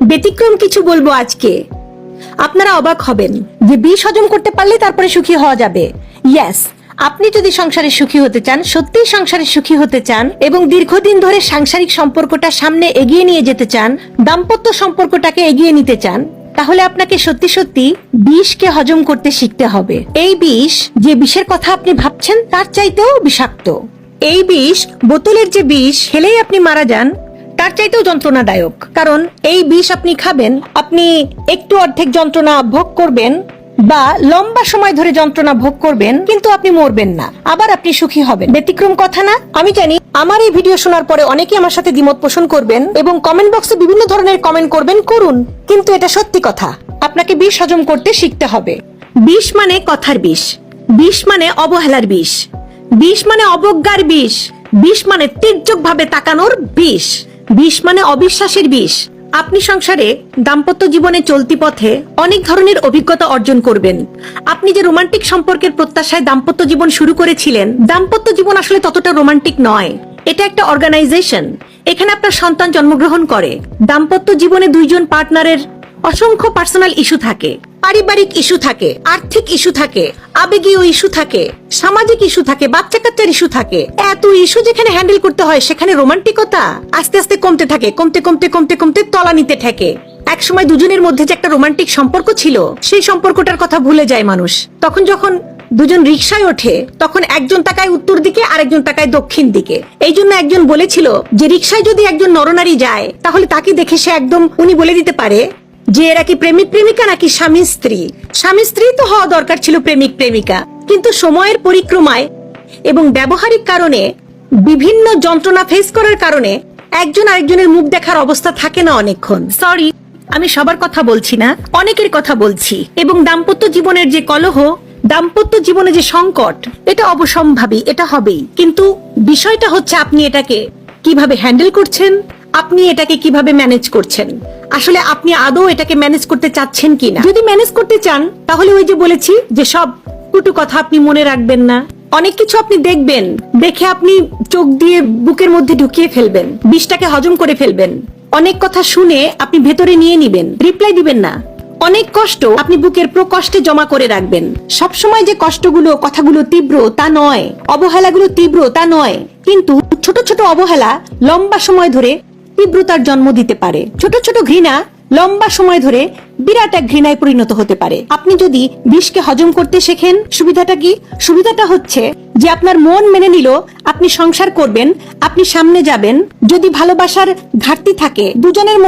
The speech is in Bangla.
ব্যতিক্রম কিছু বলব আজকে। আপনারা অবাক হবেন যে বিষ হজম করতে পারলে তারপরে সুখী হওয়া যাবে। ইয়েস আপনি যদি সংসারে সুখী হতে চান, সত্যিই সংসারে সুখী হতে চান এবং দীর্ঘদিন ধরে সাংসারিক সম্পর্কটা সামনে এগিয়ে নিয়ে যেতে চান, দাম্পত্য সম্পর্কটাকে এগিয়ে নিতে চান, তাহলে আপনাকে সত্যি সত্যি বিষকে হজম করতে শিখতে হবে। এই বিষ, যে বিষের কথা আপনি ভাবছেন, তার চাইতেও বিষাক্ত। এই বিষ, বোতলের যে বিষ, খেলেই আপনি মারা যান তার চাইতেও যন্ত্রণাদায়ক। কারণ এই বিষ আপনি খাবেন, আপনি একটু অর্ধেক যন্ত্রণা ভোগ করবেন বা লম্বা সময় ধরে যন্ত্রণা ভোগ করবেন, কিন্তু আপনি মরবেন না। আবার আপনি সুখী হবেন। ব্যতিক্রম কথা না? আমি জানি আমার এই ভিডিও শোনার পরে অনেকে আমার সাথে দ্বিমত পোষণ করবেন এবং কমেন্ট বক্সে বিভিন্ন ধরনের কমেন্ট করবেন, করুন। কিন্তু এটা সত্যি কথা। আপনাকে বিষ হজম করতে শিখতে হবে। বিষ মানে কথার বিষ। বিষ মানে অবহেলার বিষ। বিষ মানে অবজ্ঞার বিষ। বিষ মানে তীর্যক ভাবে তাকানোর বিষ। বিষ মানে অবিশ্বাসের বিষ। আপনি সংসারে দাম্পত্য জীবনে চলতি পথে অনেক ধরনের অভিজ্ঞতা অর্জন করবেন। আপনি যে রোমান্টিক সম্পর্কের প্রত্যাশায় দাম্পত্য জীবন শুরু করেছিলেন, দাম্পত্য জীবন আসলে ততটা রোমান্টিক নয়। এটা একটা অর্গানাইজেশন। এখানে আপনার সন্তান জন্মগ্রহণ করে। দাম্পত্য জীবনে দুইজন পার্টনারের অসংখ্য পার্সোনাল ইস্যু থাকে, পারিবারিক ইস্যু থাকে, আর্থিক ইস্যু থাকে, আবেগীয় ইস্যু থাকে, সামাজিক ইস্যু থাকে বাচ্চা কাচ্চার ইস্যু থাকে। এত ইস্যু যেখানে হ্যান্ডেল করতে হয়, সেখানে রোমান্টিকতা আস্তে আস্তে কমতে থাকে, কমতে কমতে কমতে কমতে তলানিতে ঠেকে এক সময় দুজনের মধ্যে যে একটা রোমান্টিক সম্পর্ক ছিল, সেই সম্পর্কটার কথা ভুলে যায় মানুষ। তখন যখন দুজন রিক্সায় ওঠে, তখন একজন তাকায় উত্তর দিকে আর একজন তাকায় দক্ষিণ দিকে। এই জন্য একজন বলেছিল যে রিক্সায় যদি একজন নরনারী যায়, তাহলে তাকে দেখে সে একদম, উনি বলে দিতে পারে যে এরা কি প্রেমিক প্রেমিকা নাকি স্বামী স্ত্রী? স্বামী স্ত্রী তো হওয়া দরকার ছিল প্রেমিক প্রেমিকা। কিন্তু সময়ের পরিক্রমায় এবং ব্যবহারিক কারণে, বিভিন্ন যন্ত্রণা ফেস করার কারণে একজন আরেকজনের মুখ দেখার অবস্থা থাকে না অনেকক্ষণ। সরি আমি সবার কথা বলছি না, অনেকের কথা বলছি। এবং দাম্পত্য জীবনের যে কলহ, দাম্পত্য জীবনে যে সংকট, এটা অবসম্ভাবী, এটা হবেই। কিন্তু বিষয়টা হচ্ছে আপনি এটাকে কীভাবে হ্যান্ডেল করছেন, আপনি এটাকে কীভাবে ম্যানেজ করছেন। আসলে আপনি আদৌ এটাকে ম্যানেজ করতে চাচ্ছেন কিনা? যদি ম্যানেজ করতে চান, তাহলে ওই যে বলেছি যে সব কুটু কথা আপনি মনে রাখবেন না। অনেক কিছু আপনি দেখবেন, দেখে আপনি চোখ দিয়ে বুকের মধ্যে ঢুকিয়ে ফেলবেন, বিষটাকে হজম করে ফেলবেন। অনেক কথা শুনে আপনি ভেতরে নিয়ে নিবেন রিপ্লাই দিবেন না। অনেক কষ্ট আপনি বুকের প্রকষ্টে জমা করে রাখবেন। সবসময় যে কষ্টগুলো, কথাগুলো তীব্র, তা নয়। অবহেলাগুলো তীব্র, তা নয়। কিন্তু ছোট ছোট অবহেলা লম্বা সময় ধরে তীব্রতার জন্ম দিতে পারে। ছোট ছোট ঘৃণা লম্বা সময় ধরে বিরাট এক ঘৃণায় পরিণত হতে পারে। আপনি যদি বিষকে হজম করতে শেখেন, সুবিধাটা কি? সুবিধাটা হচ্ছে যে আপনার মন মেনে নিল, আপনি সংসার করবেন, আপনি সামনে যাবেন। যদি ভালোবাসার ঘাটতি থাকে, দুজনের